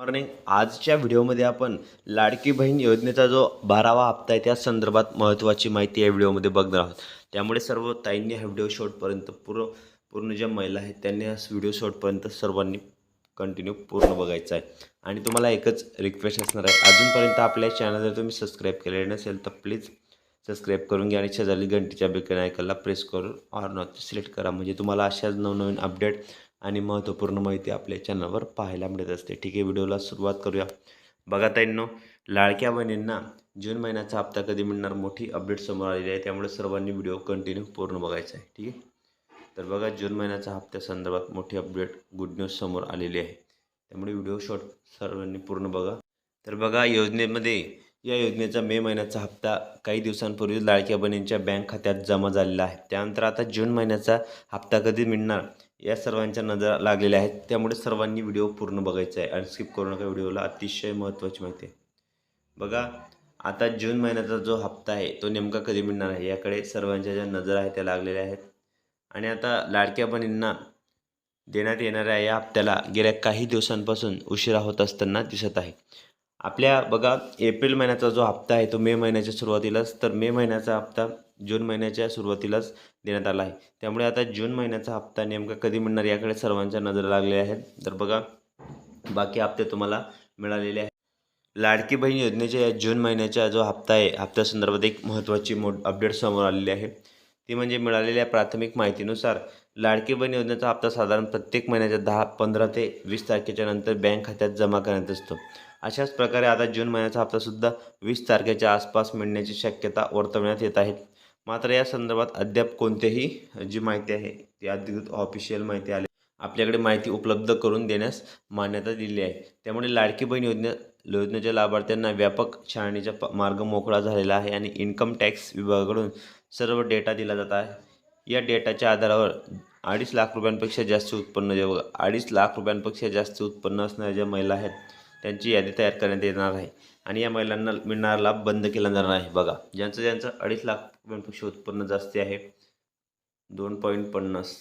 Morning आजच्या व्हिडिओमध्ये आपण लाडकी बहीण योजनेचा जो बारावा हप्ता आहे त्या संदर्भात महत्त्वाची माहिती या व्हिडिओमध्ये बघणार आहोत. त्यामुळे सर्व ताईंनी हा व्हिडिओ शॉर्टपर्यंत पूर्ण पूर्ण ज्या महिला आहेत त्यांनी हा व्हिडिओ शॉर्टपर्यंत सर्वांनी कंटिन्यू पूर्ण बघायचा आहे. आणि तुम्हाला एकच रिक्वेस्ट असणार आहे. अजूनपर्यंत आपल्या चॅनल जर तुम्ही सबस्क्राईब केलेले नसेल तर प्लीज सबस्क्राईब करून घ्या आणि शेजारी घंटीच्या बेकन आयकनला प्रेस करून ऑर नॉट सिलेक्ट करा. म्हणजे तुम्हाला अशाच नवनवीन अपडेट आणि महत्त्वपूर्ण माहिती आपल्या चॅनलवर पाहायला मिळत असते. ठीक आहे व्हिडिओला सुरुवात करूया. बघा ताईंनो लाडक्या बहिणींना जून महिन्याचा हप्ता कधी मिळणार? मोठी अपडेट समोर आलेली आहे. त्यामुळे सर्वांनी व्हिडिओ कंटिन्यू पूर्ण बघायचा आहे. ठीक आहे? तर बघा जून महिन्याचा हप्त्या संदर्भात मोठी अपडेट गुड न्यूज समोर आलेली आहे. त्यामुळे व्हिडिओ शॉर्ट सर्वांनी पूर्ण बघा. तर बघा योजनेमध्ये या योजनेचा मे महिन्याचा हप्ता काही दिवसांपूर्वी लाडक्या बहिणींच्या बँक खात्यात जमा झालेला आहे. त्यानंतर आता जून महिन्याचा हप्ता कधी मिळणार? या सर्वांच्या नजर लागलेल्या आहेत. त्यामुळे सर्वांनी व्हिडिओ पूर्ण बघायचा आहे आणि स्किप करू नका व्हिडिओला. अतिशय महत्त्वाची माहिती आहे. बघा आता जून महिन्याचा जो हप्ता आहे तो नेमका कधी मिळणार आहे? याकडे सर्वांच्या ज्या नजर आहेत त्या लागलेल्या आहेत. आणि आता लाडक्या बहिणींना देण्यात येणाऱ्या या हप्त्याला गेल्या काही दिवसांपासून उशिरा होत असताना दिसत आहे. आपल्या बघा एप्रिल महिन्याचा जो हप्ता आहे तो मे महिन्याच्या सुरुवातीलाच तर मे महिन्याचा हप्ता जून महिन्याच्या सुरुवातीलाच देण्यात आला आहे. त्यामुळे आता जून महिन्याचा हप्ता नेमका कधी मिळणार याकडे सर्वांच्या नजर लागल्या आहेत. तर बघा बाकी हप्ते तुम्हाला मिळालेले आहेत. लाडकी बहीण योजनेच्या या जून महिन्याचा जो हप्ता आहे हप्त्यासंदर्भात एक महत्त्वाची मो अपडेट समोर आलेली आहे. ती म्हणजे मिळालेल्या प्राथमिक माहितीनुसार लाडकी बहीण योजनेचा हप्ता साधारण प्रत्येक महिन्याच्या दहा पंधरा ते वीस तारखेच्या नंतर बँक खात्यात जमा करण्यात असतो. अशाच प्रकारे आता जून महिन्याचा हप्तासुद्धा वीस तारखेच्या आसपास मिळण्याची शक्यता वर्तवण्यात येत आहे. मात्र या संदर्भात अद्याप कोणतेही जी माहिती आहे ती अधिकृत ऑफिशियल माहिती आली. आपल्याकडे माहिती उपलब्ध करून देण्यास मान्यता दिली आहे. त्यामुळे लाडकी बहीण योजने योजनेच्या लाभार्थ्यांना व्यापक छाननीचा प मार्ग मोकळा झालेला आहे आणि इन्कम टॅक्स विभागाकडून सर्व डेटा दिला जात आहे. या डेटाच्या आधारावर अडीच लाख रुपयांपेक्षा जास्त उत्पन्न जे बघा अडीच लाख रुपयांपेक्षा जास्त उत्पन्न असणाऱ्या ज्या महिला आहेत त्यांची यादी तयार करण्यात येणार आहे. आणि या महिलांना मिळणारा लाभ बंद केला जाणार आहे. बघा ज्यांचं ज्यांचं अडीच लाख रुपयांपेक्षा उत्पन्न जास्त आहे दोन पॉईंट पन्नास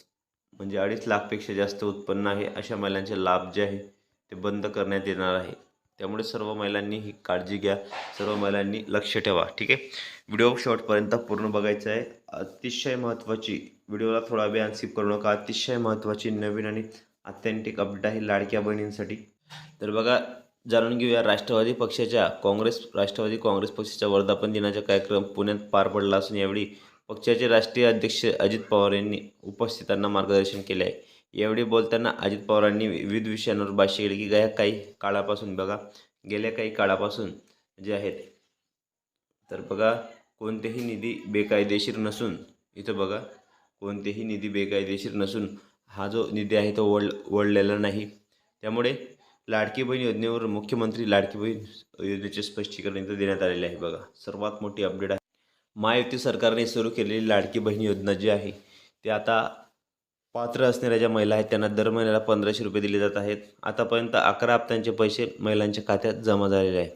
म्हणजे अडीच लाखपेक्षा जास्त उत्पन्न आहे अशा महिलांचे लाभ जे आहे ते बंद करण्यात येणार आहे. त्यामुळे सर्व महिलांनी ही काळजी घ्या. सर्व महिलांनी लक्ष ठेवा. ठीक आहे? व्हिडिओ शॉर्टपर्यंत पूर्ण बघायचा आहे. अतिशय महत्त्वाची व्हिडिओला थोडा वेळ अनसिप करू नका. अतिशय महत्त्वाची नवीन आणि अथेंटिक अपडेट आहे लाडक्या बहिणींसाठी. तर बघा जाणून घेऊया. राष्ट्रवादी पक्षाच्या काँग्रेस राष्ट्रवादी काँग्रेस पक्षाच्या वर्धापन दिनाचा कार्यक्रम पुण्यात पार पडला असून यावेळी पक्षाचे राष्ट्रीय अध्यक्ष अजित पवार यांनी उपस्थितांना मार्गदर्शन केले आहे. यावेळी बोलताना अजित पवारांनी विविध विषयांवर भाष्य केले की गेल्या काही काळापासून बघा गेल्या काही काळापासून जे आहेत तर बघा कोणतेही निधी बेकायदेशीर नसून इथं बघा कोणतेही निधी बेकायदेशीर नसून हा जो निधी आहे तो वळ वळलेला नाही. त्यामुळे लाडकी बहीण योजनेवर मुख्यमंत्री लाडकी बहीण योजनेचे स्पष्टीकरण इथं देण्यात आलेले आहे. बघा सर्वात मोठी अपडेट आहे. महायुती सरकारने सुरू केलेली लाडकी बहीण योजना जी आहे ती आता पात्र असणाऱ्या ज्या महिला आहेत त्यांना दर महिन्याला पंधराशे रुपये दिले जात आहेत. आतापर्यंत अकरा हप्त्यांचे पैसे महिलांच्या खात्यात जमा झालेले आहे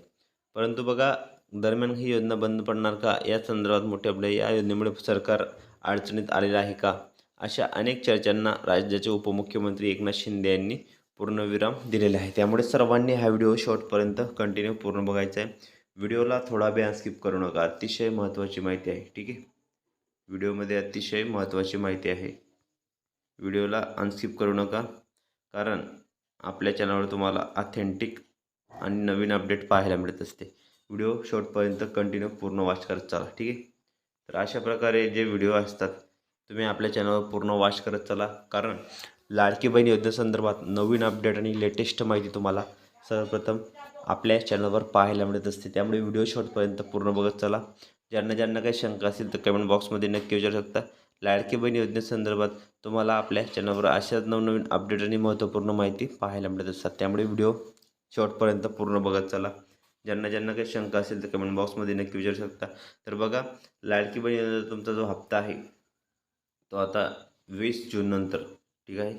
परंतु बघा दरम्यान ही योजना बंद पडणार का? या संदर्भात मोठे अपडेट या योजनेमुळे सरकार अडचणीत आलेलं आहे का? अशा अनेक चर्चांना राज्याचे उपमुख्यमंत्री एकनाथ शिंदे यांनी पूर्णविराम दिलेला आहे. त्यामुळे सर्वांनी हा व्हिडिओ शॉर्टपर्यंत कंटिन्यू पूर्ण बघायचा आहे. व्हिडिओला थोडा वेळ स्किप करू नका. अतिशय महत्त्वाची माहिती आहे. ठीक आहे? व्हिडिओमध्ये अतिशय महत्त्वाची माहिती आहे. व्हिडिओला अनस्किप करू नका. कारण आपल्या चॅनलवर तुम्हाला ऑथेंटिक आणि नवीन अपडेट पाहायला मिळत असते. व्हिडिओ शेवटपर्यंत कंटिन्यू पूर्ण वॉच करत चला ठीक आहे? तर अशा प्रकारे जे व्हिडिओ असतात तुम्ही आपल्या चॅनलवर पूर्ण वॉच करत चला. कारण लाडकी बहीण योजनेसंदर्भात नवीन अपडेट आणि लेटेस्ट माहिती तुम्हाला सर्वप्रथम आपल्या चॅनलवर पाहायला मिळत असते. त्यामुळे व्हिडिओ शॉर्टपर्यंत पूर्ण बघत चला. ज्यांना ज्यांना काही शंका असेल तर कमेंट बॉक्समध्ये नक्की विचारू शकता. लाडकी बहीण योजनेसंदर्भात तुम्हाला आपल्या चॅनलवर अशाच नवनवीन अपडेट आणि महत्त्वपूर्ण माहिती पाहायला मिळत असतात. त्यामुळे व्हिडिओ शेवटपर्यंत पूर्ण बघत चला. ज्यांना ज्यांना काही शंका असेल तर कमेंट बॉक्समध्ये नक्की विचारू शकता. तर बघा लाडकी बहीण योजनेचा तुमचा जो हप्ता आहे तो आता वीस जूननंतर ठीक आहे?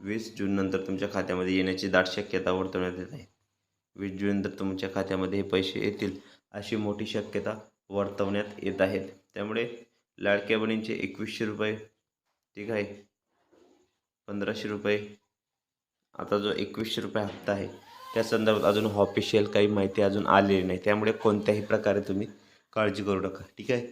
वीस जूननंतर तुमच्या खात्यामध्ये येण्याची दाट शक्यता वर्तवण्यात येत आहे. वीस जूननंतर तुमच्या खात्यामध्ये हे पैसे येतील अशी मोठी शक्यता वर्तवण्यात येत आहेत त्यामुळे लाडक्या बहिणींचे एकवीसशे रुपये ठीक आहे? पंधराशे रुपये. आता जो एकवीसशे रुपये हप्ता आहे त्या संदर्भात अजून ऑफिशियल काही माहिती अजून आलेली नाही. त्यामुळे कोणत्याही प्रकारे तुम्ही काळजी करू नका ठीक आहे?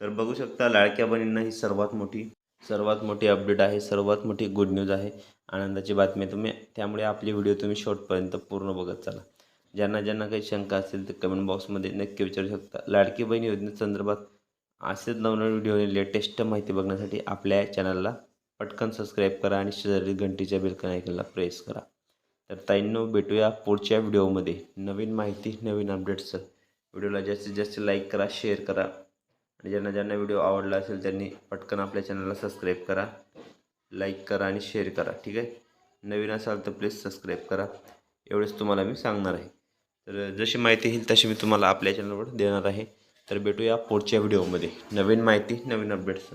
तर बघू शकता लाडक्या बहिणींना ही सर्वात मोठी सर्वात मोठी अपडेट आहे सर्वात मोठी गुड न्यूज आहे. आनंदाची बातमी तुम्ही त्यामुळे आपली व्हिडिओ तुम्ही शॉर्टपर्यंत पूर्ण बघत चला. ज्यांना ज्यांना काही शंका असेल ते कमेंट बॉक्समध्ये नक्की विचारू शकता. लाडकी बहीण योजनेसंदर्भात असेच नवनवीन व्हिडिओ लेटेस्ट माहिती बघण्यासाठी आपल्या चॅनलला पटकन सबस्क्राईब करा आणि शेजारी घंटीच्या बेलकन ऐकायला प्रेस करा. तर ताईंनो भेटूया पुढच्या व्हिडिओमध्ये नवीन माहिती नवीन अपडेट्स व्हिडिओला जास्तीत जास्त लाईक करा शेअर करा. आणि ज्यांना ज्यांना व्हिडिओ आवडला असेल त्यांनी पटकन आपल्या चॅनलला सबस्क्राईब करा. लाईक करा आणि शेअर करा ठीक आहे? नवीन असाल तर प्लीज सबस्क्राईब करा. एवढंच तुम्हाला मी सांगणार आहे. तर जशी माहिती येईल तशी मी तुम्हाला आपल्या चॅनलवर देणार आहे. तर भेटूया पुढच्या व्हिडिओमध्ये नवीन माहिती नवीन अपडेट्स